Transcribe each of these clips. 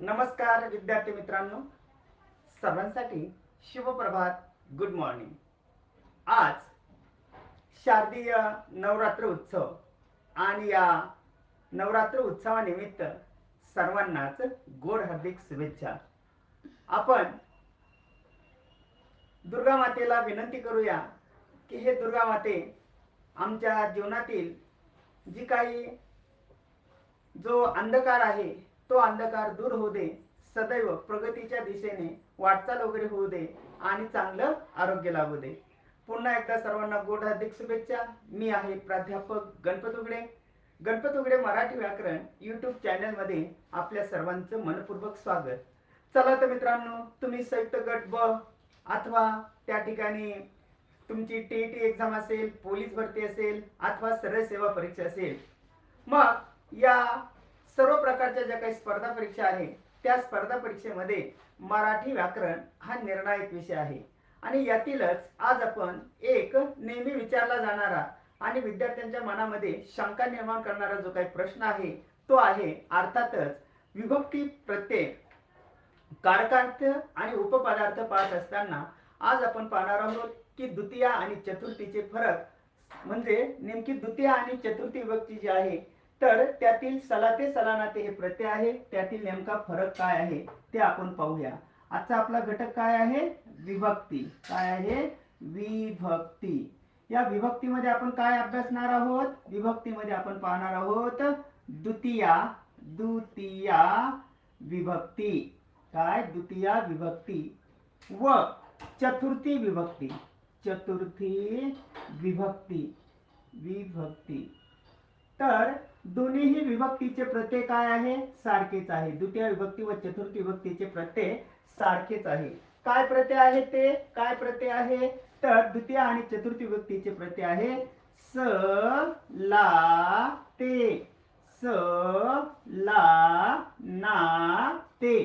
नमस्कार विद्यार्थी मित्रांनो. सर्वांसाठी शुभप्रभात. गुड मॉर्निंग आज शारदीय नवरात्र उत्सव आणि या नवरात्र उत्सवानिमित्त सर्वांनाच गोड हार्दिक शुभेच्छा. आपण दुर्गा मातेला विनंती करूया की हे दुर्गा माते आमच्या जीवनातील जी काही जो अंधकार आहे तो अंधकार दूर होऊ दे सदैव प्रगतीच्या दिशेने वाटचाल वगैरे होऊ दे आणि चांगलं आरोग्य लाभू दे. पुन्हा एकदा सर्वांना गोड हार्दिक शुभेच्छा. मी आहे प्राध्यापक गणपत उगडे गणपत उगडे मराठी व्याकरण यूट्यूब चॅनलमध्ये आपल्या सर्वांचं मनपूर्वक स्वागत. चला तर मित्रांनो तुम्ही संयुक्त गट ब अथवा त्या ठिकाणी तुमची टी टी एक्झाम असेल पोलीस भरती असेल अथवा सरळ सेवा परीक्षा असेल मग या सर्व प्रकारच्या ज्या काही स्पर्धा परीक्षा आहे त्या स्पर्धा परीक्षेमध्ये मराठी व्याकरण हा निर्णायक विषय आहे. आणि यातीलच आज आपण एक नेहमी विचारला जाणारा आणि विद्यार्थ्यांच्या मनामध्ये शंका निर्माण करणारा जो काही प्रश्न आहे तो आहे अर्थातच विभक्ती प्रत्यय. कारकार्थ आणि उपपदार्थ पाहत असताना आज आपण पाहणार आहोत की द्वितीया आणि चतुर्थीचे फरक. म्हणजे नेमकी द्वितीया आणि चतुर्थी विभक्ती जी आहे तर त्यातील सलाते सलानाते हे प्रत्यय आहे. त्यातील नेमका फरक काय आहे ते आपण पाहूया. आजचा आपला घटक काय आहे? विभक्ती. काय आहे? विभक्ती. या विभक्तीमध्ये आपण काय अभ्यासणार आहोत? विभक्तीमध्ये आपण पाहणार आहोत द्वितीया. द्वितीया विभक्ती. काय? द्वितीया विभक्ती. व चतुर्थी विभक्ती. चतुर्थी विभक्ती. विभक्ती. तर दोन्हीही विभक्तीचे प्रत्यय काय आहे? सारखेच आहे. द्वितीय विभक्ती व चतुर्थी विभक्तीचे प्रत्यय सारखेच आहे. काय प्रत्यय आहे ते? काय प्रत्यय आहे? तर द्वितीय आणि चतुर्थी विभक्तीचे प्रत्यय आहे स ला ते. स ला ना ते.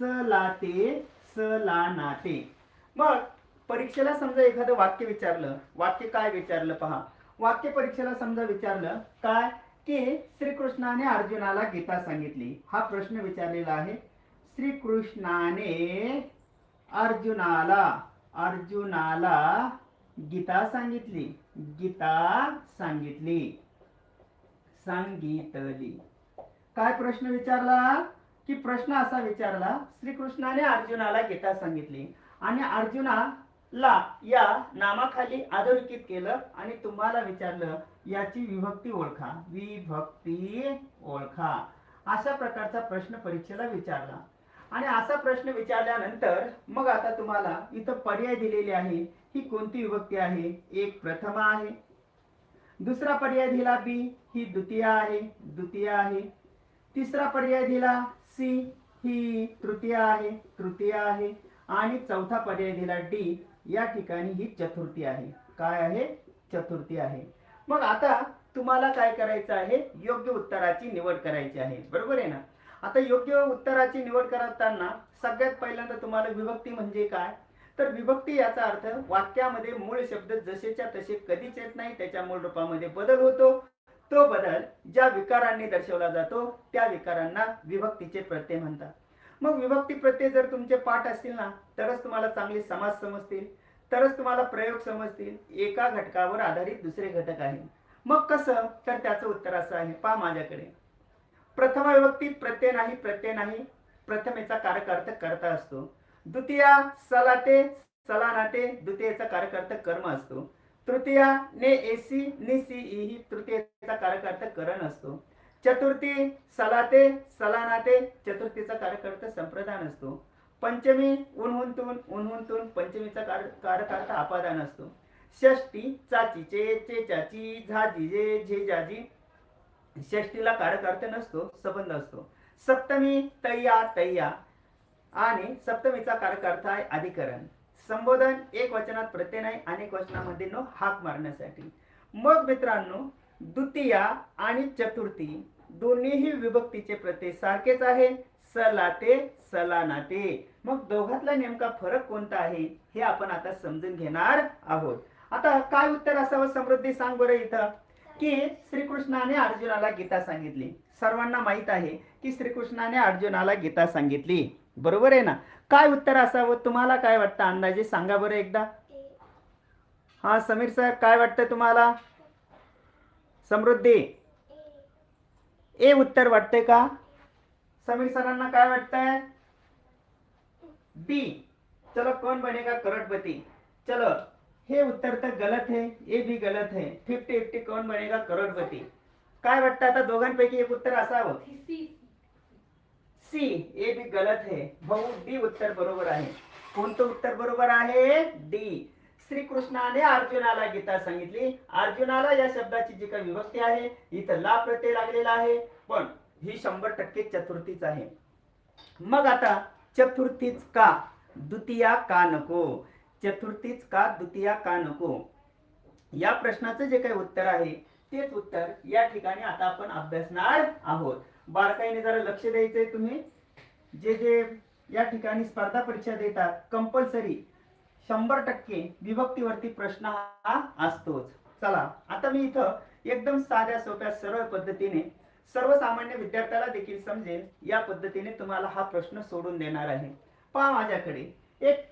स ला ते. स ला ना ते. मग परीक्षेला समजा एखादं वाक्य विचारलं. वाक्य काय विचारलं पहा. वाक्य परीक्षेला समजा विचारलं. काय? की श्रीकृष्णाने अर्जुनाला गीता सांगितली. हा प्रश्न विचारलेला आहे. श्रीकृष्णाने अर्जुनाला अर्जुनाला गीता सांगितली. गीता सांगितली. सांगितली. काय प्रश्न विचारला? की प्रश्न असा विचारला श्रीकृष्णाने अर्जुनाला गीता सांगितली. आणि अर्जुनाला या नामाखाली अधोरेखित केलं आणि तुम्हाला विचारलं याची विभक्ती ओळखा. विभक्ती ओळखा. अशा प्रकारचा प्रश्न परीक्षेला विचारला. आणि असा प्रश्न विचारल्यानंतर मग आता तुम्हाला इथं पर्याय दिलेले आहे. ही कोणती विभक्ती आहे? एक प्रथमा आहे. दुसरा पर्याय दिला बी. ही द्वितीय आहे. द्वितीय आहे. तिसरा पर्याय दिला सी. ही तृतीय आहे. तृतीय आहे. आणि चौथा पर्याय दिला डी. या ठिकाणी ही चतुर्थी आहे. काय आहे? चतुर्थी आहे. मग आता तुम्हाला काय करायचं आहे? योग्य उत्तराची निवड करायची आहे. बरोबर आहे ना? आता योग्य उत्तराची निवड करताना सगळ्यात पहिल्यांदा तुम्हाला विभक्ती म्हणजे काय? तर विभक्ती याचा अर्थ वाक्यामध्ये मूळ शब्द जसेच्या तसे कधीच येत नाही त्याच्या मूळ रूपामध्ये बदल होतो. तो बदल ज्या विकारांनी दर्शवला जातो त्या विकारांना विभक्तीचे प्रत्यय म्हणतात. मग विभक्ती प्रत्यय जर तुमचे पाठ असतील ना तरच तुम्हाला चांगले समाज समजतील. तरच तुम्हाला प्रयोग समजतील. एका घटकावर आधारित दुसरे घटक आहे मग कसं? तर त्याचं उत्तर असं आहे. पहा माझ्याकडे. प्रथम विभक्ती प्रत्यय नाही प्रत्यय नाही. प्रथमेचा कारक करता असतो. द्वितीया सलाते सलानाते द्वितीयेचा कारक कर्म असतो. तृतीया ने एसी नि सी ई ही तृतीयचा कारक करण असतो. चतुर्थी सलाते सलानाते चतुर्थीचा कारक संप्रदान असतो. पंचमी उन्हुंतून उन्हुंतून पंचमीचा कार- कारक अर्थ अपादान असतो. षष्टी चाची चे चाची झाजीजे झे जाजी षष्टीला कारक अर्थ नसतो संबंध असतो. सप्तमी तय्या तय्या आणि सप्तमीचा कारक अर्थ आहे अधिकरण. संबोधन एक वचनात प्रत्यय नाही अनेक वचनामध्ये नो हाक मारण्यासाठी. मग मित्रांनो द्वितीया आणि चतुर्थी. दोन्हीही विभक्तीचे प्रत्यय सारखेच आहे. सलाते सलानाते मग दोघातला नेमका फरक कोणता आहे हे आपण आता समजून घेणार आहोत. आता काय उत्तर असावं समृद्धी? सांग बरं इथं. की श्रीकृष्णाने अर्जुनाला गीता सांगितली. सर्वांना माहीत आहे की श्रीकृष्णाने अर्जुनाला गीता सांगितली. बरोबर आहे ना? काय उत्तर असावं? तुम्हाला काय वाटतं? अंदाजे सांगा बरं एकदा. हा समीर सर काय वाटतं तुम्हाला? समृद्धी. ए उत्तर वाटतंय का? समीर सरांना काय वाटतंय? बी. चलो कौन बनेगा करोड़पति? चलो हे उत्तर तर गलत है ये बी गलत है फिफ्टी फिफ्टी कौन बनेगा करोडपती? काय वाटतं आता दोघांपैकी एक उत्तर असावं? सी. ए बी गलत है भाऊ डी उत्तर बरोबर आहे. कोणतं उत्तर बरोबर आहे? डी. श्रीकृष्णाने अर्जुनाला गीता सांगितली. अर्जुनाला या शब्दाची जी काही विभक्ती आहे इथं ला प्रत्यय लागलेला आहे. पण ही शंभर टक्के चतुर्थीच आहे. मग आता चतुर्थीच का? द्वितीया का नको? चतुर्थीच का? द्वितीया का नको? या प्रश्नाचं जे काही उत्तर आहे तेच उत्तर या ठिकाणी आता आपण अभ्यासणार आहोत. बारकाईने जरा लक्ष द्यायचंय तुम्ही. जे जे या ठिकाणी स्पर्धा परीक्षा देतात कंपल्सरी शंभर टक्के विभक्तीवरती प्रश्न हा असतोच. चला आता मी इथं एकदम साध्या सोप्या सरळ पद्धतीने सर्वसामान्य विद्यार्थ्याला देखील समजेल या पद्धतीने तुम्हाला हा प्रश्न सोडून देणार आहे. पहा माझ्याकडे एक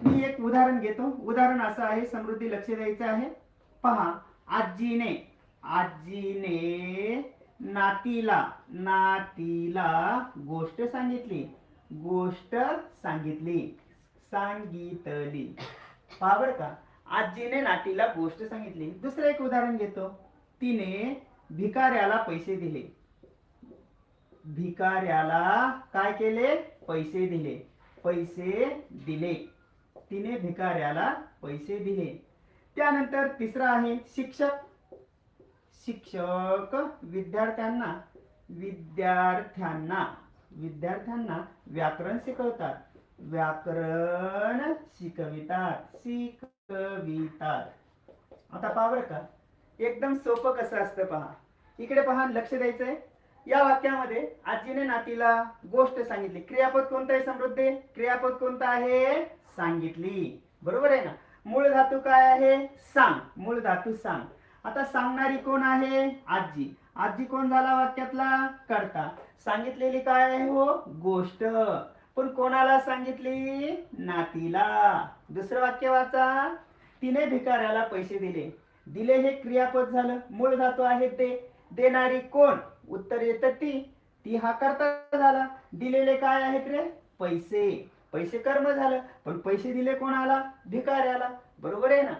मी एक उदाहरण घेतो. उदाहरण असं आहे समृद्धी लक्ष द्यायचं आहे. पहा आजीने आजीने नातीला नातीला गोष्ट सांगितली. गोष्ट सांगितली. सांगितली. पहा का आजीने नातीला गोष्ट सांगितली. दुसरं एक उदाहरण घेतो. तिने भिकाऱ्याला पैसे दिले. भिकाऱ्याला काय केले? पैसे दिले. पैसे दिले. तिने भिकाऱ्याला पैसे दिले. त्यानंतर तिसरा आहे शिक्षक. शिक्षक विद्यार्थ्यांना विद्यार्थ्यांना विद्यार्थ्यांना व्याकरण शिकवतात. व्याकरण शिकवितात शिकवितात. आता पहा बरं का एकदम सोपं कसं असतं पहा. इकडे पहा लक्ष द्यायचंय. या वाक्यामध्ये आजीने नातीला गोष्ट सांगितली. क्रियापद कोणतं आहे समृद्धी? क्रियापद कोणतं आहे? सांगितली. बरोबर आहे ना? मूळ धातू काय आहे? सांग. मूळ धातू सांग. आता सांगणारी कोण आहे? आजी. आजी कोण झाला वाक्यातला? करता. सांगितलेली काय आहे हो? गोष्ट. पण कोणाला सांगितली? नातीला. दुसरं वाक्य वाचा. तिने भिकाऱ्याला पैसे दिले. दिले हे क्रियापद झालं. मूळ धातू आहे ते. देणारी कोण? उत्तर येतं ती. ती हा करता झाला. दिलेले काय आहेत रे? पैसे. पैसे कर्म झालं. पण पैसे दिले कोणाला? भिकाऱ्याला. बरोबर आहे ना?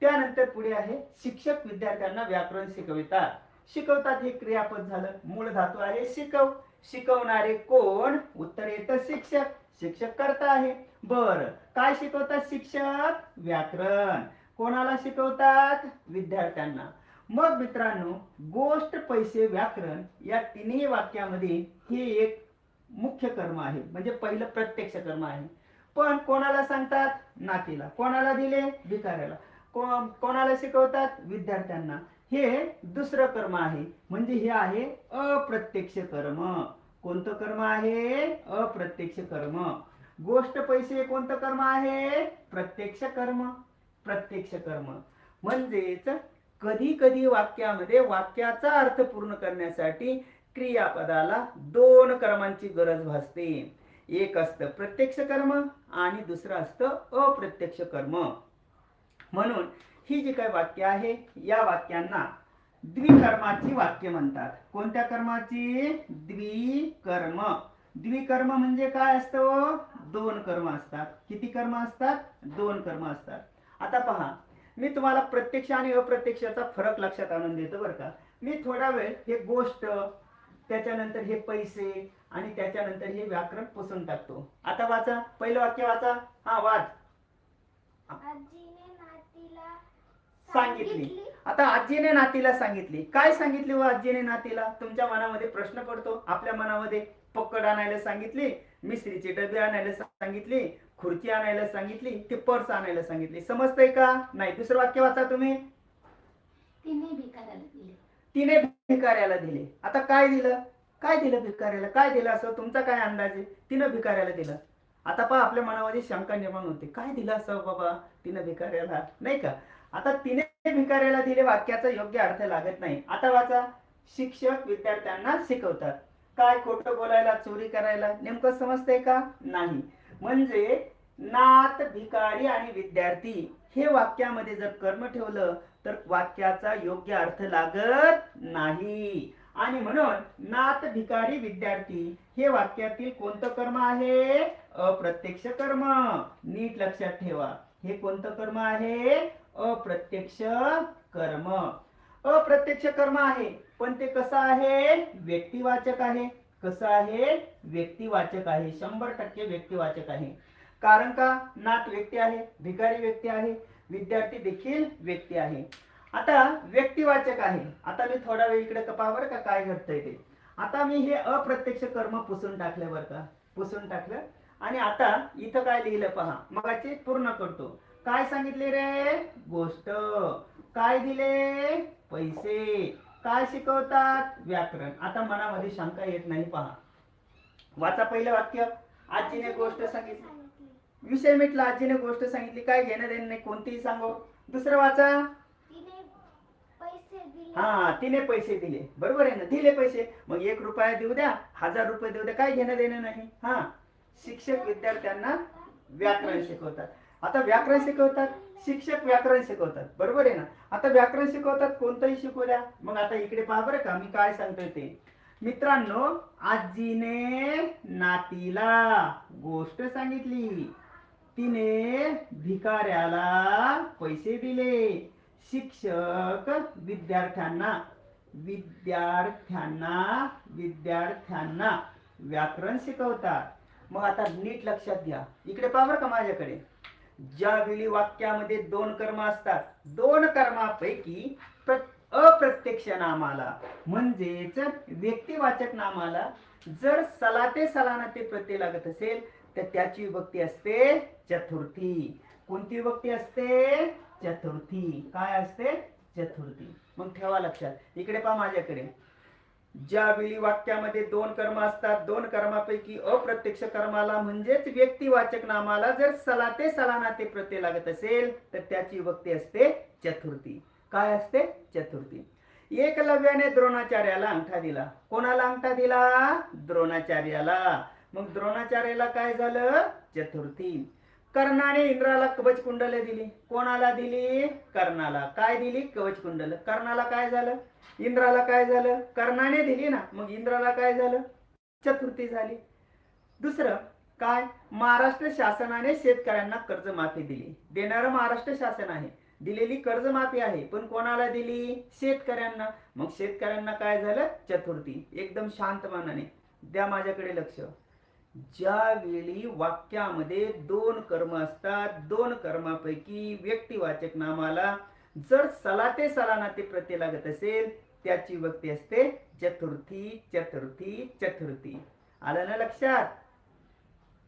त्यानंतर पुढे आहे शिक्षक विद्यार्थ्यांना व्याकरण शिकवितात. शिकवतात हे क्रियापद झालं. मूळ धातू आहे शिकव. शिकवणारे कोण? उत्तर येतं शिक्षक. शिक्षक करता आहे. बर. काय शिकवतात शिक्षक? व्याकरण. कोणाला शिकवतात? विद्यार्थ्यांना. मग मित्रांनो गोष्ट पैसे व्याकरण या तिन्ही वाक्यामध्ये हे एक मुख्य कर्म आहे. म्हणजे पहिलं प्रत्यक्ष कर्म आहे. पण कोणाला सांगतात? नातीला. कोणाला दिले? भिकाऱ्याला. कोणाला शिकवतात? विद्यार्थ्यांना. हे दुसरं कर्म आहे. म्हणजे हे आहे अप्रत्यक्ष कर्म. कोणतं कर्म आहे? अप्रत्यक्ष कर्म. गोष्ट पैसे कोणतं कर्म आहे? प्रत्यक्ष कर्म. प्रत्यक्ष कर्म. म्हणजेच कधी कधी वाक्यामध्ये वाक्याचा अर्थ पूर्ण करण्यासाठी क्रियापदाला दोन कर्मांची गरज भासते. एक असतं प्रत्यक्ष कर्म आणि दुसरं असतं अप्रत्यक्ष कर्म. म्हणून ही जी काही वाक्य आहे या वाक्यांना द्विकर्माची वाक्य म्हणतात. कोणत्या कर्माची? द्विकर्म. द्विकर्म म्हणजे काय असतं हो? दोन कर्म असतात. किती कर्म असतात? दोन कर्म असतात. आता पहा मी तुम्हाला प्रत्यक्ष आणि अप्रत्यक्षाचा फरक लक्षात आणून देतो बरं का. मी थोडा वेळ हे गोष्ट त्याच्यानंतर हे पैसे आणि त्याच्यानंतर हे व्याकरण पुसून टाकतो. आता वाचा. पहिलं वाक्य वाचा. हा वाच. आजीने नातीला सांगितली. आता आजीने नातीला सांगितली. काय सांगितली व आजीने नातीला? तुमच्या मनामध्ये प्रश्न पडतो. आपल्या मनामध्ये पक्कड आणायला सांगितली मिस्त्रीचे डबे आणायला सांगितली खुर्ची आणायला सांगितली ती पर्स आणायला सांगितली. समजतंय का? नाही. दुसरं वाक्य वाचा तुम्ही. तिने भिकाऱ्याला दिले. तिने भिकाऱ्याला दिले. आता काय दिलं? काय दिलं भिकाऱ्याला? काय दिलं असं? तुमचा काय अंदाज आहे? तिनं भिकाऱ्याला दिलं. आता पहा आपल्या मनामध्ये शंका निर्माण होते. काय दिलं असं बाबा? तिनं भिकाऱ्याला. नाही का? आता तिने भिकाऱ्याला दिले वाक्याचा योग्य अर्थ लागत नाही. आता वाचा. शिक्षक विद्यार्थ्यांना शिकवतात. काय खोटं बोलायला चोरी करायला नेमकं समजतंय का? नाही. म्हणजे नात भिकारी आणि विद्यार्थी हे वाक्यामध्ये जर कर्म ठेवलं तर वाक्याचा योग्य अर्थ लागत नाही. आणि म्हणून नात भिकारी विद्यार्थी हे वाक्यातील कोणतं कर्म आहे? अप्रत्यक्ष कर्म. नीट लक्षात ठेवा. हे कोणतं कर्म आहे? अप्रत्यक्ष कर्म. अप्रत्यक्ष कर्म आहे पण ते कसं आहे? व्यक्तिवाचक आहे. कसं आहे? व्यक्तिवाचक आहे. शंभर टक्के व्यक्तिवाचक आहे. कारण का? नात व्यक्ती आहे भिकारी व्यक्ती आहे विद्यार्थी देखील व्यक्ती आहे. आता व्यक्तिवाचक आहे. आता मी थोडा वेळ इकडे कपावर का? काय घडतंय ते? आता मी हे अप्रत्यक्ष कर्म पुसून टाकलं बरं का? पुसून टाकलं. आणि आता इथं काय लिहिलं पहा? मगाची पूर्ण करतो. काय सांगितले रे? गोष्ट. काय दिले? पैसे. काय शिकवतात? व्याकरण. आता मनामध्ये शंका येत नाही पहा. वाचा पहिलं वाक्य. आजीने गोष्ट सांगितली. विषय मिटला आजीने गोष्ट सांगितली. काय घेणं देणं नाही कोणतीही सांगो. दुसरं वाचा. हा तिने पैसे दिले. बरोबर आहे ना? दिले पैसे. मग एक रुपया देऊ द्या हजार रुपये देऊ द्या. काय घेणं देणं नाही? हा. शिक्षक विद्यार्थ्यांना व्याकरण शिकवतात. आता व्याकरण शिकवतात शिक्षक व्याकरण शिकवतात. बरोबर आहे ना? आता व्याकरण शिकवतात कोणतंही शिकू द्या. मग आता इकडे पहा बरं का मी काय सांगतोय ते. मित्रांनो आजीने नातीला गोष्ट सांगितली. तिने भिकाऱ्याला पैसे दिले. शिक्षक विद्यार्थ्यांना विद्यार्थ्यांना विद्यार्थ्यांना व्याकरण शिकवतात. मग आता नीट लक्षात घ्या. इकडे पहा बरं का माझ्याकडे. ज्यावेळी वाक्यामध्ये दोन कर्म असतात दोन कर्मापैकी प्र- अप्रत्यक्ष नामाला म्हणजेच व्यक्तिवाचक नामाला जर सलाते सलानाते प्रत्यय लागत असेल तर त्याची विभक्ती असते चतुर्थी. कोणती विभक्ती असते? चतुर्थी. काय असते? चतुर्थी. मग ठेवा लक्षात. इकडे पहा माझ्याकडे. ज्यावेळी वाक्यामध्ये दोन कर्म असतात दोन कर्मापैकी अप्रत्यक्ष कर्माला म्हणजेच व्यक्तिवाचक नामाला जर सलाते सलानाते प्रत्यय लागत असेल तर त्याची वक्ती असते चतुर्थी. काय असते? चतुर्थी. एकलव्याने द्रोणाचार्याला अंगठा दिला. कोणाला अंगठा दिला? द्रोणाचार्याला. मग द्रोणाचार्याला काय झालं? चतुर्थी. कर्णाने इंद्राला कवच कुंडले दिली. कोणाला दिली? कर्णाला. काय दिली? कवच कुंडल. कर्णाला काय झालं? इंद्राला काय झालं? कर्णाने दिली ना. मग इंद्राला काय झालं? चतुर्थी झाली. दुसरं काय? महाराष्ट्र शासनाने शेतकऱ्यांना कर्जमाफी दिली. देणारं महाराष्ट्र शासन आहे. दिलेली कर्जमाफी आहे. पण कोणाला दिली? शेतकऱ्यांना. मग शेतकऱ्यांना काय झालं? चतुर्थी. एकदम शांत मनाने. द्या माझ्याकडे लक्ष. ज्यावेळी वाक्यामध्ये दोन कर्म असतात दोन कर्मापैकी व्यक्तिवाचक नामाला जर सलाते सलाना ते प्रत्यय लागत असेल त्याची व्यक्ती असते चतुर्थी चतुर्थी चतुर्थी. आलं ना लक्षात?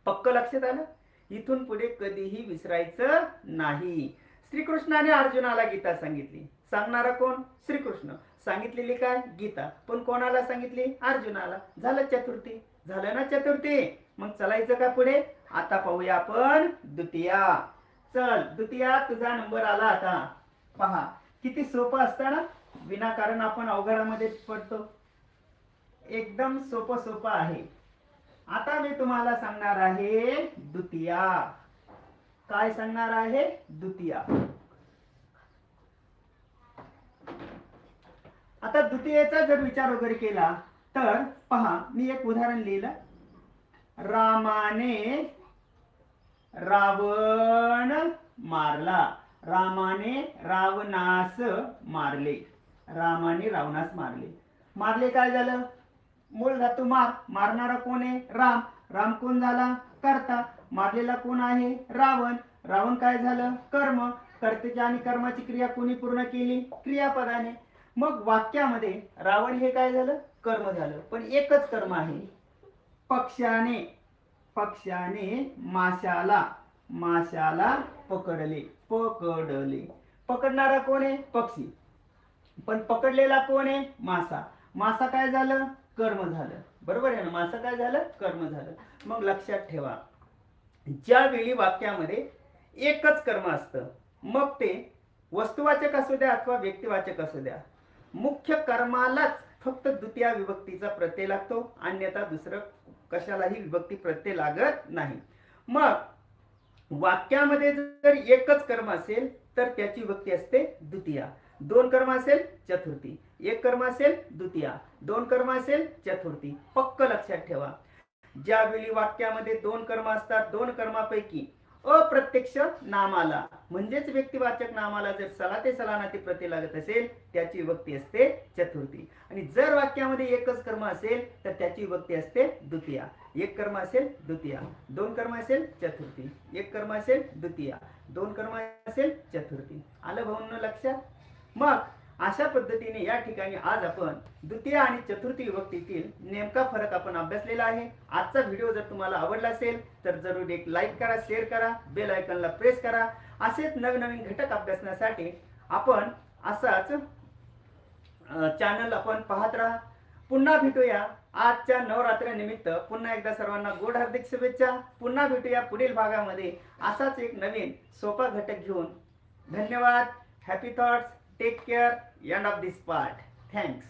पक्क लक्षात आलं? इथून पुढे कधीही विसरायचं नाही. श्रीकृष्णाने अर्जुनाला गीता सांगितली. सांगणारा कोण? श्रीकृष्ण. सांगितलेली काय? गीता. पण कोणाला सांगितली? अर्जुनाला. झालं चतुर्थी. झालं ना चतुर्थी? मग चलायचं का पुढे? आता पाहूया आपण द्वितीया. चल द्वितीया तुझा नंबर आला आता. पहा किती सोपं असतं ना? विनाकारण आपण अवघडामध्ये पडतो. एकदम सोपं सोपं आहे. आता मी तुम्हाला सांगणार आहे द्वितीया. काय सांगणार आहे? द्वितीया. आता द्वितीयेचा जर विचार वगैरे केला तर पहा मी एक उदाहरण लिहिलं. रामाने रावण मारला. रामाने रावणास मारले. रामाने रावणास मारले. मारले काय झालं? मूळ धातू मार. मारणारा कोण आहे? राम. राम कोण झाला? कर्ता. मारलेला कोण आहे? रावण. रावण काय झालं? कर्म. कर्तेच्या आणि कर्माची क्रिया कोणी पूर्ण केली? क्रियापदाने. मग वाक्यामध्ये रावण हे काय झालं? कर्म झालं. पण एकच कर्म आहे. पक्षाने पक्षाने माशाला माशाला पकडले. पकडले. पकडणारा कोण आहे? पक्षी. पण पकडलेला कोण आहे? मासा. मासा काय झालं? कर्म झालं. बरोबर आहे ना? मासा काय झालं? कर्म झालं. मग लक्षात ठेवा. ज्यावेळी वाक्यामध्ये एकच कर्म असतं मग ते वस्तुवाचक असू द्या अथवा व्यक्तिवाचक असू द्या. मुख्य कर्मालाच फक्त द्वितीय विभक्तीचा प्रत्यय लागतो अन्यथा दुसरं कशालाही विभक्ती प्रत्यय लागत नाही. मग वाक्यामध्ये जर एकच कर्म असेल तर त्याची विभक्ती असते द्वितीया. दोन कर्म असेल चतुर्थी. एक कर्म असेल द्वितीया. दोन कर्म असेल चतुर्थी. पक्क लक्षात ठेवा. ज्यावेळी वाक्यामध्ये दोन कर्म असतात दोन कर्मापैकी अप्रत्यक्ष नामाला. म्हणजेच व्यक्तिवाचक नामाला जर सला ते सलानाती प्रती लागत असेल त्याची विभक्ती असते चतुर्थी. आणि जर वाक्यामध्ये एकच कर्म असेल तर त्याची विभक्ती असते द्वितीया. एक कर्म असेल द्वितीया. दोन कर्म असेल चतुर्थी. एक कर्म असेल द्वितीया. दोन कर्म असेल चतुर्थी. आलं भाऊन लक्षात? मग अशा पद्धतीने या ठिकाणी आज आपण द्वितीय आणि चतुर्थी विभक्तीतील नेमका फरक आपण अभ्यासलेला आहे. आजचा व्हिडिओ जर तुम्हाला आवडला असेल तर जरूर एक लाईक करा शेअर करा बेल आयकॉनला प्रेस करा. असेच नवनवीन घटक अभ्यासण्यासाठी आपण असाच चॅनल आपण पाहत राहा. पुन्हा भेटूया आजच्या नवरात्र निमित्त. पुन्हा एकदा सर्वांना गोड हार्दिक शुभेच्छा. पुन्हा भेटूया पुढील भागामध्ये. असाच एक नवीन सोपा घटक घेऊन. धन्यवाद. Happy thoughts Take care. End of this part. Thanks.